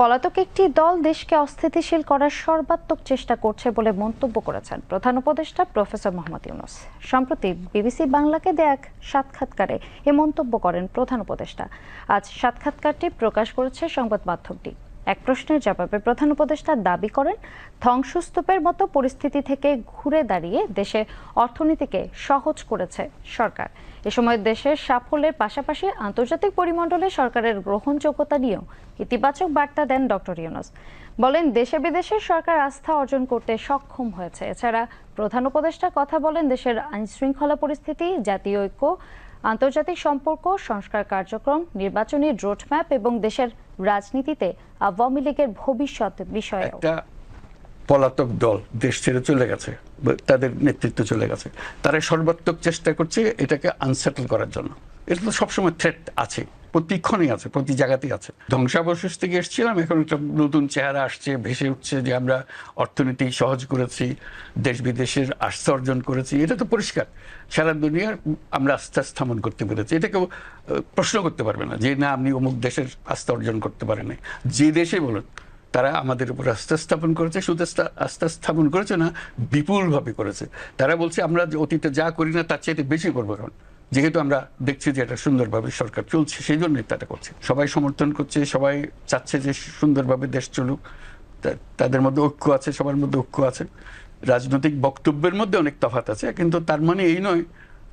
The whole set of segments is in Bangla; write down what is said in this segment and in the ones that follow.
পলাতক একটি দল দেশকে অস্থিতিশীল করার সর্বাত্মক চেষ্টা করছে বলে মন্তব্য করেছেন প্রধান উপদেষ্টা প্রফেসর মোহাম্মদ ইউনুস। সম্প্রতি বিবিসি বাংলাকে দেয়া এক সাক্ষাৎকারে এ মন্তব্য করেন প্রধান উপদেষ্টা। আজ সাক্ষাৎকারটি প্রকাশ করেছে সংবাদ মাধ্যমটি। এক প্রশ্নের জবাবে প্রধান উপদেষ্টা দাবি করেন, ধ্বংসস্তূপের মতো পরিস্থিতি থেকে ঘুরে দাঁড়িয়ে দেশের অর্থনীতিকে সহজ করেছে সরকার। এ সময় দেশের সাফল্যের পাশাপাশি আন্তর্জাতিক পরিমণ্ডলে সরকারের গ্রহণযোগ্যতা নিয়েও ইতিবাচক বার্তা দেন ডক্টর ইউনুস। বলেন দেশে বিদেশে সরকার আস্থা অর্জন করতে সক্ষম হয়েছে। এছাড়া প্রধান উপদেষ্টা কথা বলেন, দেশের আইনশৃঙ্খলা পরিস্থিতি, জাতীয় ঐক্য, আন্তর্জাতিক সম্পর্ক, সংস্কার কার্যক্রম, নির্বাচনী রোডম্যাপ এবং দেশের রাজনীতিতে আওয়ামী লীগের ভবিষ্যৎ বিষয়ে একটা পলাতক দল দেশ ছেড়ে চলে গেছে তাদের নেতৃত্ব চলে গেছে। তারা সর্বাত্মক চেষ্টা করছে এটাকে আনসেটল করার জন্য। এটা তো সবসময় থ্রেট আছে। প্রতিক্ষণই আছে, প্রতি জায়গাতেই আছে। ধ্বংসাবশেষ থেকে এসেছিলাম, এখন একটা নতুন চেহারা আসছে, ভেসে উঠছে যে আমরা অর্থনীতি সহজ করেছি, দেশ বিদেশের আস্থা অর্জন করেছি, এটা তো পরিষ্কার। সারা দুনিয়ার আমরা আস্থা স্থাপন করতে পেরেছি। এটা কেউ প্রশ্ন করতে পারবে না যে, না, আপনি অমুক দেশের আস্থা অর্জন করতে পারেন যে দেশে বলুন, তারা আমাদের উপর আস্থা স্থাপন করেছে, শুধু আস্থা স্থাপন করেছে না, বিপুলভাবে করেছে। তারা বলছে, আমরা অতীতে যা করি না, তার চাইতে বেশি করব এখন। যেহেতু আমরা দেখছি যে এটা সুন্দরভাবে সরকার চলছে, সেই জন্যই তারা করছে। সবাই সমর্থন করছে, সবাই চাচ্ছে যে সুন্দরভাবে দেশ চলুক। তাদের মধ্যে ঐক্য আছে, সবার মধ্যে ঐক্য আছে। রাজনৈতিক বক্তব্যের মধ্যে অনেক তফাৎ আছে, কিন্তু তার মানে এই নয়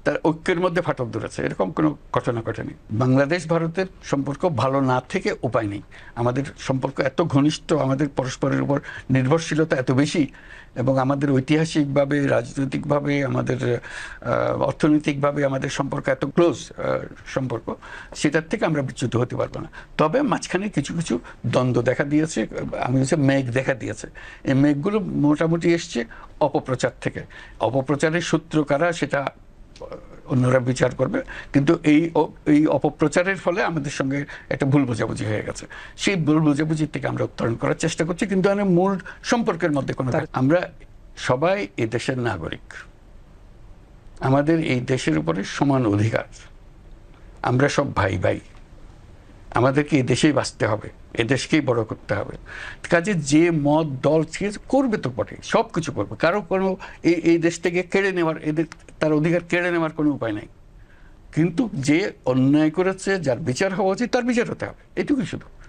তার ঐক্যের মধ্যে ফাটল ধরেছে। এরকম কোনো ঘটনা ঘটেনি। বাংলাদেশ ভারতের সম্পর্ক ভালো না থেকে উপায় নেই। আমাদের সম্পর্ক এত ঘনিষ্ঠ, আমাদের পরস্পরের উপর নির্ভরশীলতা এত বেশি এবং আমাদের ঐতিহাসিকভাবে, রাজনৈতিকভাবে, আমাদের অর্থনৈতিকভাবে আমাদের সম্পর্ক এত ক্লোজ সম্পর্ক, সেটার থেকে আমরা বিচ্যুত হতে পারব না। তবে মাঝখানে কিছু কিছু দ্বন্দ্ব দেখা দিয়েছে, আমি হচ্ছে মেঘ দেখা দিয়েছে। এই মেঘগুলো মোটামুটি এসছে অপপ্রচার থেকে। অপপ্রচারের সূত্র কারা, সেটা অন্যরা বিচার করবে। কিন্তু এই এই অপপ্রচারের ফলে আমাদের সঙ্গে একটা ভুল বোঝাবুঝি হয়ে গেছে। সেই ভুল বোঝাবুঝির থেকে আমরা উত্তরণ করার চেষ্টা করছি কিন্তু আমরা মূল সম্পর্কের মধ্যে কোনো আমরা সবাই এই দেশের নাগরিক। আমাদের এই দেশের উপরে সমান অধিকার। আমরা সব ভাই ভাই আমাদেরকে এদেশেই দেশেই বাঁচতে হবে এদেশকেই দেশকেই বড় করতে হবে। কাজে যে মত, দল ছিল করবে তো বটে সব কিছু করবে। কারও কোনো এই এই দেশ থেকে কেড়ে নেওয়ার, এদের, তার অধিকার কেড়ে নেওয়ার কোনো উপায় নাই। কিন্তু যে অন্যায় করেছে, যার বিচার হওয়া উচিত, তার বিচার হতে হবে, এটুকুই শুধু।